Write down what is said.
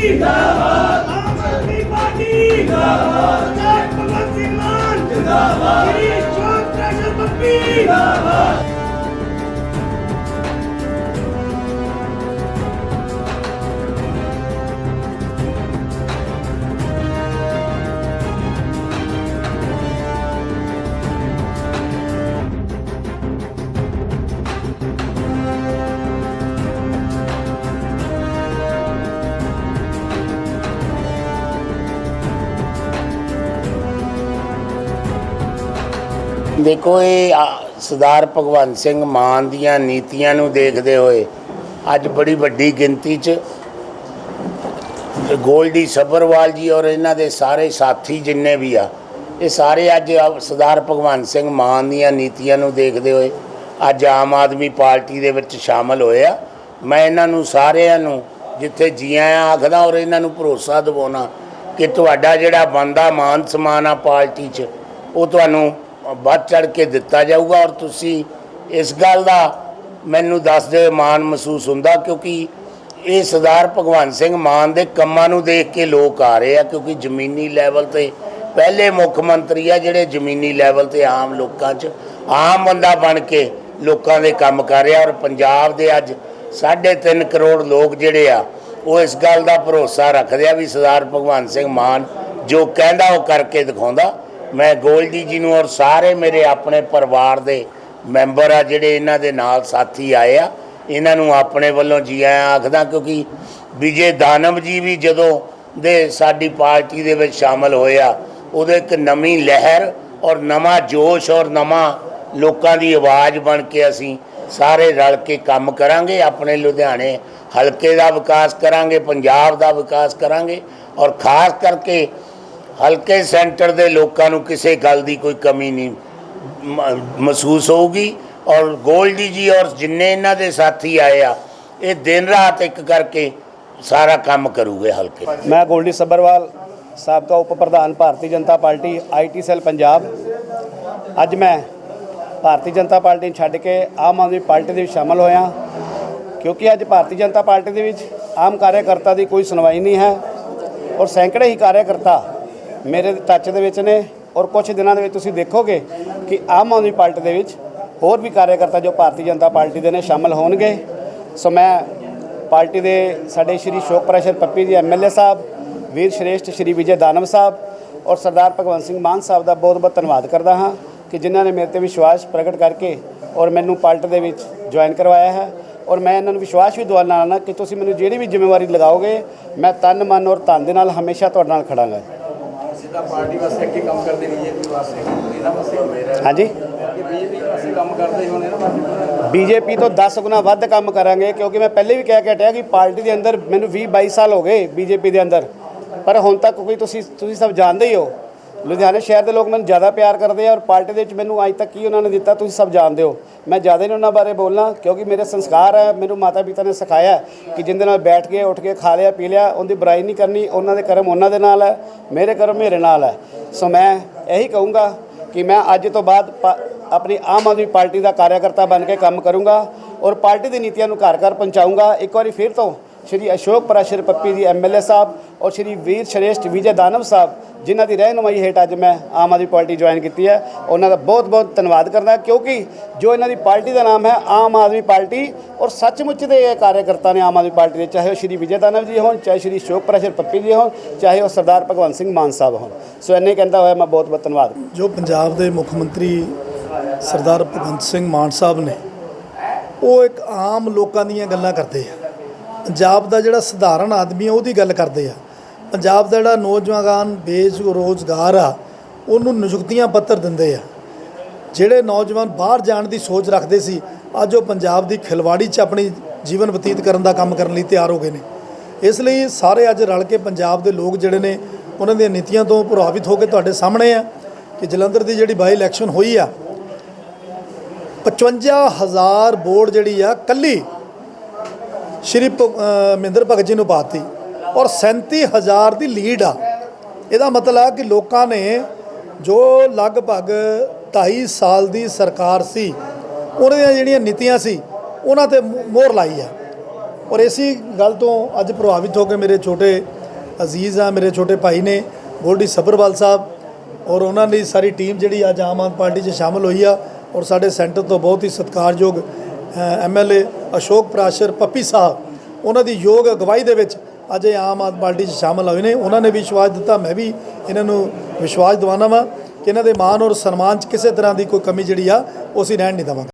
ਜਿੰਦਾਬਾਦ ਆਮ ਆਦਮੀ ਪਾਰਟੀ ਜਿੰਦਾਬਾਦ ਜੈ ਭਗਤ ਸਿੰਘ ਮਾਨ ਜਿੰਦਾਬਾਦ ਸ਼੍ਰੀ ਚੌਕ ਪ੍ਰੈਸ਼ਰ ਪੱਪੀ ਜਿੰਦਾਬਾਦ ਦੇਖੋ ਇਹ ਆ, ਸਰਦਾਰ ਭਗਵੰਤ ਸਿੰਘ ਮਾਨ ਦੀਆਂ ਨੀਤੀਆਂ ਨੂੰ ਦੇਖਦੇ ਹੋਏ ਅੱਜ ਬੜੀ ਵੱਡੀ ਗਿਣਤੀ 'ਚ ਗੋਲਡੀ ਸੱਭਰਵਾਲ ਜੀ ਔਰ ਇਹਨਾਂ ਦੇ ਸਾਰੇ ਸਾਥੀ ਜਿੰਨੇ ਵੀ ਆ ਇਹ ਸਾਰੇ ਅੱਜ ਸਰਦਾਰ ਭਗਵੰਤ ਸਿੰਘ ਮਾਨ ਦੀਆਂ ਨੀਤੀਆਂ ਨੂੰ ਦੇਖਦੇ ਹੋਏ ਅੱਜ ਆਮ ਆਦਮੀ ਪਾਰਟੀ ਦੇ ਵਿੱਚ ਸ਼ਾਮਲ ਹੋਏ ਆ। ਮੈਂ ਇਹਨਾਂ ਨੂੰ ਸਾਰਿਆਂ ਨੂੰ ਜਿੱਥੇ ਜੀਆਂ ਆਖਦਾ ਔਰ ਇਹਨਾਂ ਨੂੰ ਭਰੋਸਾ ਦਿਵਾਉਣਾ ਕਿ ਤੁਹਾਡਾ ਜਿਹੜਾ ਬੰਦਾ ਮਾਨ ਸਮਾਨ ਆ ਪਾਰਟੀ 'ਚ ਉਹ ਤੁਹਾਨੂੰ ਵੱਧ ਚੜ ਕੇ ਦਿੱਤਾ ਜਾਊਗਾ ਔਰ ਤੁਸੀਂ ਇਸ ਗੱਲ ਦਾ ਮੈਨੂੰ ਦੱਸਦੇ ਹੋਏ ਮਾਣ ਮਹਿਸੂਸ ਹੁੰਦਾ ਕਿਉਂਕਿ ਇਹ ਸਰਦਾਰ ਭਗਵੰਤ ਸਿੰਘ ਮਾਨ ਦੇ ਕੰਮਾਂ ਨੂੰ ਦੇਖ ਕੇ ਲੋਕ ਆ ਰਹੇ ਆ ਕਿਉਂਕਿ ਜ਼ਮੀਨੀ ਲੈਵਲ ਤੇ ਪਹਿਲੇ ਮੁੱਖ ਮੰਤਰੀ ਆ ਜਿਹੜੇ ਜ਼ਮੀਨੀ ਲੈਵਲ ਤੇ ਆਮ ਲੋਕਾਂ 'ਚ, ਆਮ ਬੰਦਾ ਬਣ ਕੇ ਲੋਕਾਂ ਦੇ ਕੰਮ ਕਰ ਰਿਹਾ ਔਰ ਪੰਜਾਬ ਦੇ ਅੱਜ 3.5 ਕਰੋੜ ਲੋਕ ਜਿਹੜੇ ਆ, ਉਹ ਇਸ ਗੱਲ ਦਾ ਭਰੋਸਾ ਰੱਖਦੇ ਆ ਵੀ ਸਰਦਾਰ ਭਗਵੰਤ ਸਿੰਘ ਮਾਨ ਜੋ ਕਹਿੰਦਾ ਉਹ ਕਰਕੇ ਦਿਖਾਉਂਦਾ। ਮੈਂ ਗੋਲਡੀ ਜੀ ਨੂੰ ਔਰ ਸਾਰੇ ਮੇਰੇ ਆਪਣੇ ਪਰਿਵਾਰ ਦੇ ਮੈਂਬਰ ਆ ਜਿਹੜੇ ਇਹਨਾਂ ਦੇ ਨਾਲ ਸਾਥੀ ਆਏ ਆ, ਇਹਨਾਂ ਨੂੰ ਆਪਣੇ ਵੱਲੋਂ ਜੀ ਆਇਆਂ ਆਖਦਾ ਕਿਉਂਕਿ ਵਿਜੇ ਦਾਨਵ ਜੀ ਵੀ ਜਦੋਂ ਦੇ ਸਾਡੀ ਪਾਰਟੀ ਦੇ ਵਿੱਚ ਸ਼ਾਮਲ ਹੋਇਆ ਉਹਦੇ ਇੱਕ ਨਵੀਂ ਲਹਿਰ ਔਰ ਨਵਾਂ ਜੋਸ਼ ਔਰ ਨਵਾਂ ਲੋਕਾਂ ਦੀ ਆਵਾਜ਼ ਬਣ ਕੇ ਅਸੀਂ ਸਾਰੇ ਰਲ ਕੇ ਕੰਮ ਕਰਾਂਗੇ, ਆਪਣੇ ਲੁਧਿਆਣੇ ਹਲਕੇ ਦਾ ਵਿਕਾਸ ਕਰਾਂਗੇ, ਪੰਜਾਬ ਦਾ ਵਿਕਾਸ ਕਰਾਂਗੇ ਔਰ ਖਾਸ ਕਰਕੇ ਹਲਕੇ ਸੈਂਟਰ ਦੇ ਲੋਕਾਂ ਨੂੰ ਕਿਸੇ ਗੱਲ ਦੀ ਕੋਈ ਕਮੀ ਨਹੀਂ ਮਹਿਸੂਸ ਹੋਊਗੀ। ਔਰ ਗੋਲਡੀ ਜੀ ਔਰ ਜਿੰਨੇ ਇਹਨਾਂ ਦੇ ਸਾਥੀ ਆਏ ਆ, ਇਹ ਦਿਨ ਰਾਤ ਇੱਕ ਕਰਕੇ ਸਾਰਾ ਕੰਮ ਕਰੂਗੇ ਹਲਕੇ। ਮੈਂ ਗੋਲਡੀ ਸੱਬਰਵਾਲ ਸਾਬਕਾ ਉਪ ਪ੍ਰਧਾਨ Bharatiya Janata party IT cell Punjab. ਅੱਜ ਮੈਂ ਭਾਰਤੀ ਜਨਤਾ ਪਾਰਟੀ ਨੂੰ ਛੱਡ ਕੇ ਆਮ ਆਦਮੀ ਪਾਰਟੀ ਦੇ ਵਿੱਚ ਸ਼ਾਮਲ ਹੋਇਆ। ਕਿਉਂਕਿ ਅੱਜ ਭਾਰਤੀ ਜਨਤਾ ਪਾਰਟੀ ਦੇ ਵਿੱਚ ਆਮ ਕਾਰਜਕਰਤਾ ਦੀ ਕੋਈ ਸੁਣਵਾਈ ਨਹੀਂ ਹੈ। ਔਰ ਸੈਂਕੜੇ ਹੀ ਕਾਰਜਕਰਤਾ ਮੇਰੇ ਟੱਚ ਦੇ ਵਿੱਚ ਨੇ ਔਰ ਕੁਝ ਦਿਨਾਂ ਦੇ ਵਿੱਚ ਤੁਸੀਂ ਦੇਖੋਗੇ ਕਿ ਆਮ ਆਦਮੀ ਪਾਰਟੀ ਦੇ ਵਿੱਚ ਹੋਰ ਵੀ ਕਾਰਜਕਰਤਾ ਜੋ ਭਾਰਤੀ ਜਨਤਾ ਪਾਰਟੀ ਦੇ ਨੇ ਸ਼ਾਮਲ ਹੋਣਗੇ। ਸੋ ਮੈਂ ਪਾਰਟੀ ਦੇ ਸਾਡੇ ਸ਼੍ਰੀ ਸ਼ੋਕ ਪ੍ਰੈਸ਼ਰ ਪੱਪੀ ਜੀ ਐਮਐਲਏ ਸਾਹਿਬ, ਵੀਰ ਸ਼੍ਰੇਸ਼ਠ ਸ਼੍ਰੀ ਵਿਜੇ ਦਾਨਵ ਸਾਹਿਬ ਔਰ ਸਰਦਾਰ ਭਗਵੰਤ ਸਿੰਘ ਮਾਨ ਸਾਹਿਬ ਦਾ ਬਹੁਤ ਬਹੁਤ ਧੰਨਵਾਦ ਕਰਦਾ ਹਾਂ ਕਿ ਜਿਨ੍ਹਾਂ ਨੇ ਮੇਰੇ ਤੇ ਵਿਸ਼ਵਾਸ ਪ੍ਰਗਟ ਕਰਕੇ ਔਰ ਮੈਨੂੰ ਪਾਰਟੀ ਦੇ ਵਿੱਚ ਜੁਆਇਨ ਕਰਵਾਇਆ ਹੈ। ਔਰ ਮੈਂ ਇਹਨਾਂ ਨੂੰ ਵਿਸ਼ਵਾਸ ਵੀ ਦਿਵਾਉਣਾ ਨਾ ਕਿ ਤੁਸੀਂ ਮੈਨੂੰ ਜਿਹੜੀ ਵੀ ਜ਼ਿੰਮੇਵਾਰੀ ਲਗਾਓਗੇ, ਮੈਂ ਤਨ, ਮਨ ਔਰ ਧਨ ਦੇ ਨਾਲ ਹਮੇਸ਼ਾ ਤੁਹਾਡੇ ਨਾਲ ਖੜਾਂਗਾ। ਸਿੱਧਾ ਪਾਰਟੀ ਵਾਸਤੇ ਅੱਗੇ ਕੰਮ ਕਰਦੇ ਬੀਜੇਪੀ ਵਾਸਤੇ ਇਹਨਾਂ ਵਾਸਤੇ। ਹਾਂਜੀ। ਬੀਜੇਪੀ ਵਾਸਤੇ ਕੰਮ ਕਰਦੇ ਹੋਣੇ ਨਾ ਵਾਸਤੇ। ਬੀਜੇਪੀ ਤੋਂ 10 ਗੁਣਾ ਵੱਧ ਕੰਮ ਕਰਾਂਗੇ ਕਿਉਂਕਿ ਮੈਂ ਪਹਿਲੇ ਵੀ ਕਹਿ ਕੇ ਹਟਿਆ ਕਿ ਪਾਰਟੀ ਦੇ ਅੰਦਰ ਮੈਨੂੰ 20 22 ਸਾਲ ਹੋ ਗਏ ਬੀਜੇਪੀ ਦੇ ਅੰਦਰ। ਪਰ ਹੁਣ ਤੱਕ ਕੋਈ ਤੁਸੀਂ ਤੁਸੀਂ ਸਭ ਜਾਣਦੇ ਹੀ ਹੋ। ਲੁਧਿਆਣੇ ਸ਼ਹਿਰ ਦੇ ਲੋਕ ਮੈਨੂੰ ਜ਼ਿਆਦਾ ਪਿਆਰ ਕਰਦੇ ਆ ਔਰ ਪਾਰਟੀ ਦੇ ਵਿੱਚ ਮੈਨੂੰ ਅੱਜ ਤੱਕ ਕੀ ਉਹਨਾਂ ਨੇ ਦਿੱਤਾ, ਤੁਸੀਂ ਸਭ ਜਾਣਦੇ ਹੋ। ਮੈਂ ਜ਼ਿਆਦਾ ਨਹੀਂ ਉਹਨਾਂ ਬਾਰੇ ਬੋਲਣਾ ਕਿਉਂਕਿ ਮੇਰੇ ਸੰਸਕਾਰ ਹੈ, ਮੈਨੂੰ ਮਾਤਾ ਪਿਤਾ ਨੇ ਸਿਖਾਇਆ ਕਿ ਜਿੰਦੇ ਨਾਲ ਬੈਠ ਕੇ, ਉੱਠ ਕੇ ਖਾ ਲਿਆ, ਪੀ ਲਿਆ, ਉਹਦੀ ਬੁਰਾਈ ਨਹੀਂ ਕਰਨੀ, ਉਹਨਾਂ ਦੇ ਕਰਮ ਉਹਨਾਂ ਦੇ ਨਾਲ ਹੈ, ਮੇਰੇ ਕਰਮ ਮੇਰੇ ਨਾਲ ਹੈ। ਸੋ ਮੈਂ ਇਹੀ ਕਹੂੰਗਾ ਕਿ ਮੈਂ ਅੱਜ ਤੋਂ ਬਾਅਦ ਪਾ- ਆਪਣੀ ਆਮ ਆਦਮੀ ਪਾਰਟੀ ਦਾ ਕਾਰਜਕਰਤਾ ਬਣ ਕੇ ਕੰਮ ਕਰੂੰਗਾ ਔਰ ਪਾਰਟੀ ਦੀ ਨੀਤੀਆਂ ਨੂੰ ਘਰ ਘਰ ਪਹੁੰਚਾਊਂਗਾ। ਇੱਕ ਵਾਰੀ ਫਿਰ ਤੋਂ ਸ਼੍ਰੀ ਅਸ਼ੋਕ ਪਰਾਸ਼ਰ ਪੱਪੀ ਜੀ ਐਮਐਲਏ ਸਾਹਿਬ ਔਰ ਸ਼੍ਰੀ ਵੀਰ ਸ਼੍ਰੇਸ਼ਠ ਵਿਜੇ ਦਾਨਵ ਸਾਹਿਬ, ਜਿਨ੍ਹਾਂ ਦੀ ਰਹਿਨੁਮਾਈ ਹੇਠ ਅੱਜ ਮੈਂ ਆਮ ਆਦਮੀ ਪਾਰਟੀ ਜੁਆਇਨ ਕੀਤੀ ਹੈ। ਉਹਨਾਂ ਦਾ ਬਹੁਤ ਬਹੁਤ ਧੰਨਵਾਦ ਕਰਦਾ, ਕਿਉਂਕਿ ਜੋ ਇਹਨਾਂ ਦੀ ਪਾਰਟੀ ਦਾ ਨਾਮ ਹੈ, ਆਮ ਆਦਮੀ ਪਾਰਟੀ ਔਰ ਸੱਚਮੁੱਚ ਦੇ ਇਹ ਕਾਰਜਕਰਤਾ ਨੇ ਆਮ ਆਦਮੀ ਪਾਰਟੀ ਦੇ, ਚਾਹੇ ਉਹ ਸ਼੍ਰੀ ਵਿਜੇ ਦਾਨਵ ਜੀ ਹੋਣ, ਚਾਹੇ ਸ਼੍ਰੀ ਅਸ਼ੋਕ ਪਰਾਸ਼ਰ ਪੱਪੀ ਜੀ ਹੋਣ, ਚਾਹੇ ਉਹ ਸਰਦਾਰ ਭਗਵੰਤ ਸਿੰਘ ਮਾਨ ਸਾਹਿਬ ਹੋਣ। ਸੋ ਇੰਨੇ ਕਹਿੰਦਾ ਹੋਇਆ ਮੈਂ ਬਹੁਤ ਬਹੁਤ ਧੰਨਵਾਦ। ਜੋ ਪੰਜਾਬ ਦੇ ਮੁੱਖ ਮੰਤਰੀ ਸਰਦਾਰ ਭਗਵੰਤ ਸਿੰਘ ਮਾਨ ਸਾਹਿਬ ਨੇ, ਉਹ ਇੱਕ ਆਮ ਲੋਕਾਂ ਦੀਆਂ ਗੱਲਾਂ ਕਰਦੇ ਆ। ਪੰਜਾਬ ਦਾ ਜਿਹੜਾ ਸਧਾਰਨ ਆਦਮੀ ਆ ਉਹਦੀ ਗੱਲ ਕਰਦੇ ਆ। ਪੰਜਾਬ ਦਾ ਜਿਹੜਾ ਨੌਜਵਾਨ ਬੇਰੁਜ਼ਗਾਰ ਆ, ਉਹਨੂੰ ਨਿਯੁਕਤੀਆਂ ਪੱਤਰ ਦਿੰਦੇ ਆ। ਜਿਹੜੇ ਨੌਜਵਾਨ ਬਾਹਰ ਜਾਣ ਦੀ ਸੋਚ ਰੱਖਦੇ ਸੀ, ਅੱਜ ਉਹ ਪੰਜਾਬ ਦੀ ਖਿਲਵਾੜੀ 'ਚ ਆਪਣੀ ਜੀਵਨ ਬਤੀਤ ਕਰਨ ਦਾ ਕੰਮ ਕਰਨ ਲਈ ਤਿਆਰ ਹੋ ਗਏ ਨੇ। ਇਸ ਲਈ ਸਾਰੇ ਅੱਜ ਰਲ ਕੇ ਪੰਜਾਬ ਦੇ ਲੋਕ ਜਿਹੜੇ ਨੇ, ਉਹਨਾਂ ਦੀਆਂ ਨੀਤੀਆਂ ਤੋਂ ਪ੍ਰਭਾਵਿਤ ਹੋ ਕੇ ਤੁਹਾਡੇ ਸਾਹਮਣੇ ਆ ਕਿ ਜਲੰਧਰ ਦੀ ਜਿਹੜੀ ਬਾਈ ਇਲੈਕਸ਼ਨ ਹੋਈ ਆ 55000 ਵੋਟ ਜਿਹੜੀ ਆ, ਕੱਲੀ ਸ਼੍ਰੀ ਭ- ਮਹਿੰਦਰ ਭਗਤ ਜੀ ਨੂੰ ਪਾਤੀ ਔਰ 37000 ਦੀ ਲੀਡ ਆ। ਇਹਦਾ ਮਤਲਬ ਆ ਕਿ ਲੋਕਾਂ ਨੇ ਜੋ ਲਗਭਗ 2.5 ਸਾਲ ਦੀ ਸਰਕਾਰ ਸੀ, ਉਹਨਾਂ ਦੀਆਂ ਜਿਹੜੀਆਂ ਨੀਤੀਆਂ ਸੀ, ਉਹਨਾਂ ਤੇ ਮੋ- ਮੋਹਰ ਲਾਈ ਆ। ਔਰ ਇਸੀ ਗੱਲ ਤੋਂ ਅੱਜ ਪ੍ਰਭਾਵਿਤ ਹੋ ਕੇ ਮੇਰੇ ਛੋਟੇ ਅਜ਼ੀਜ਼ ਆ, ਮੇਰੇ ਛੋਟੇ ਭਾਈ ਨੇ, ਗੋਲਡੀ ਸੱਭਰਵਾਲ ਸਾਹਿਬ, ਔਰ ਉਹਨਾਂ ਦੀ ਸਾਰੀ ਟੀਮ ਜਿਹੜੀ ਅੱਜ ਆਮ ਆਦਮੀ ਪਾਰਟੀ 'ਚ ਸ਼ਾਮਲ ਹੋਈ ਆ, ਔਰ ਸਾਡੇ ਸੈਂਟਰ ਤੋਂ ਬਹੁਤ ਹੀ ਸਤਿਕਾਰਯੋਗ ਐਮਐਲਏ ਅਸ਼ੋਕ ਪ੍ਰਾਸ਼ਰ ਪੱਪੀ ਸਾਹਿਬ, ਉਹਨਾਂ ਦੀ ਯੋਗ ਅਗਵਾਈ ਦੇ ਵਿੱਚ ਅੱਜ ਇਹ ਆਮ ਆਦਮੀ ਪਾਰਟੀ 'ਚ ਸ਼ਾਮਲ ਹੋਏ ਨੇ। ਉਹਨਾਂ ਨੇ ਵਿਸ਼ਵਾਸ ਦਿੱਤਾ, ਮੈਂ ਵੀ ਇਹਨਾਂ ਨੂੰ ਵਿਸ਼ਵਾਸ ਦਿਵਾਉਣਾ ਵਾ ਕਿ ਇਹਨਾਂ ਦੇ ਮਾਣ ਔਰ ਸਨਮਾਨ 'ਚ ਕਿਸੇ ਤਰ੍ਹਾਂ ਦੀ ਕੋਈ ਕਮੀ ਜਿਹੜੀ ਆ, ਉਹ ਅਸੀਂ ਰਹਿਣ ਨਹੀਂ ਦੇਵਾਂਗੇ।